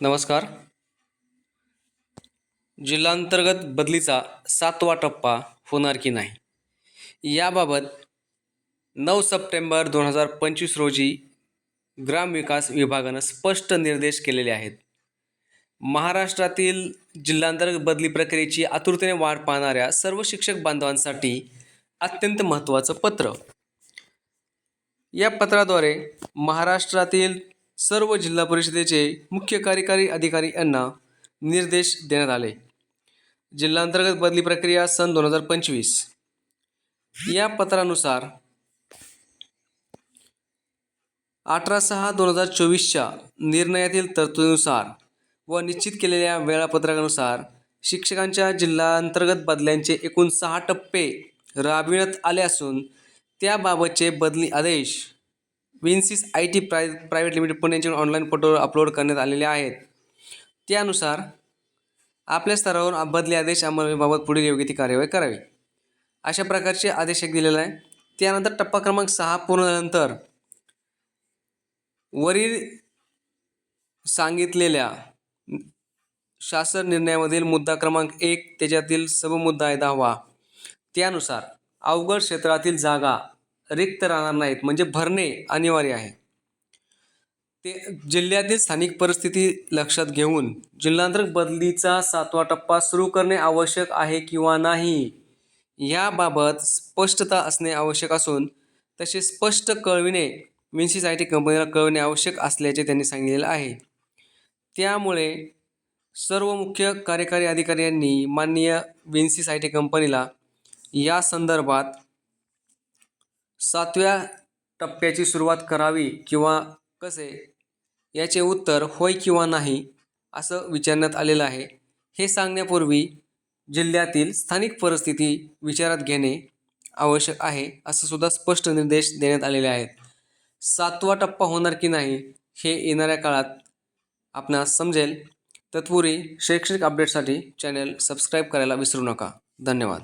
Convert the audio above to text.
नमस्कार. जिल्हांतर्गत बदलीचा सातवा टप्पा होणार की नाही? याबाबत नऊ सप्टेंबर दोन हजार पंचवीस रोजी ग्रामविकास विभागानं स्पष्ट निर्देश केलेले आहेत. महाराष्ट्रातील जिल्हांतर्गत बदली प्रक्रियेची आतुरतेने वाढ पाहणाऱ्या सर्व शिक्षक बांधवांसाठी अत्यंत महत्त्वाचं पत्र. या पत्राद्वारे महाराष्ट्रातील सर्व जिल्हा परिषदेचे मुख्य कार्यकारी अधिकारी यांना निर्देश देण्यात आले. जिल्हांतर्गत बदली प्रक्रिया सन दोन हजार पंचवीस. या पत्रानुसार अठरा सहा दोन हजार चोवीसच्या निर्णयातील तरतुदीनुसार व निश्चित केलेल्या वेळापत्रकानुसार शिक्षकांच्या जिल्हांतर्गत बदल्यांचे एकूण सहा टप्पे राबविण्यात आले असून त्याबाबतचे बदली आदेश विन्सिस आय टी प्राय प्रायव्हेट लिमिटेड पुणे यांच्या ऑनलाईन फोटो अपलोड करण्यात आलेले आहेत. त्यानुसार आपल्या स्तरावरून बदली आदेश अंमलबाबत पुढील योग्य ती कार्यवाही करावी. अशा प्रकारचे आदेश एक दिलेला आहे. त्यानंतर टप्पा क्रमांक सहा पूर्ण झाल्यानंतर वरील सांगितलेल्या शासन निर्णयामधील मुद्दा क्रमांक एक त्याच्यातील सबमुद्दा आहे दहावा. त्यानुसार अवघड क्षेत्रातील जागा रिक्त राहणार नाहीत म्हणजे भरणे अनिवार्य आहे. ते जिल्ह्यातील स्थानिक परिस्थिती लक्षात घेऊन जिल्हांतर्गत बदलीचा सातवा टप्पा सुरू करणे आवश्यक आहे किंवा नाही याबाबत स्पष्टता असणे आवश्यक असून तसे स्पष्ट कळविणे विन्सिस आय टी कंपनीला कळविणे आवश्यक असल्याचे त्यांनी सांगितलेलं आहे. त्यामुळे सर्व मुख्य कार्यकारी अधिकाऱ्यांनी माननीय विन्सिस आय टी कंपनीला या संदर्भात सातव्या टप्प्याची सुरुवात करावी किंवा कसे? याचे उत्तर होय किंवा नाही असं विचारण्यात आलेलं आहे. हे सांगण्यापूर्वी जिल्ह्यातील स्थानिक परिस्थिती विचारात घेणे आवश्यक आहे असं सुद्धा स्पष्ट निर्देश देण्यात आलेले आहेत. सातवा टप्पा होणार की नाही हे येणाऱ्या काळात आपणास समजेल. तत्पूर्वी शैक्षणिक अपडेटसाठी चॅनल सबस्क्राईब करायला विसरू नका. धन्यवाद.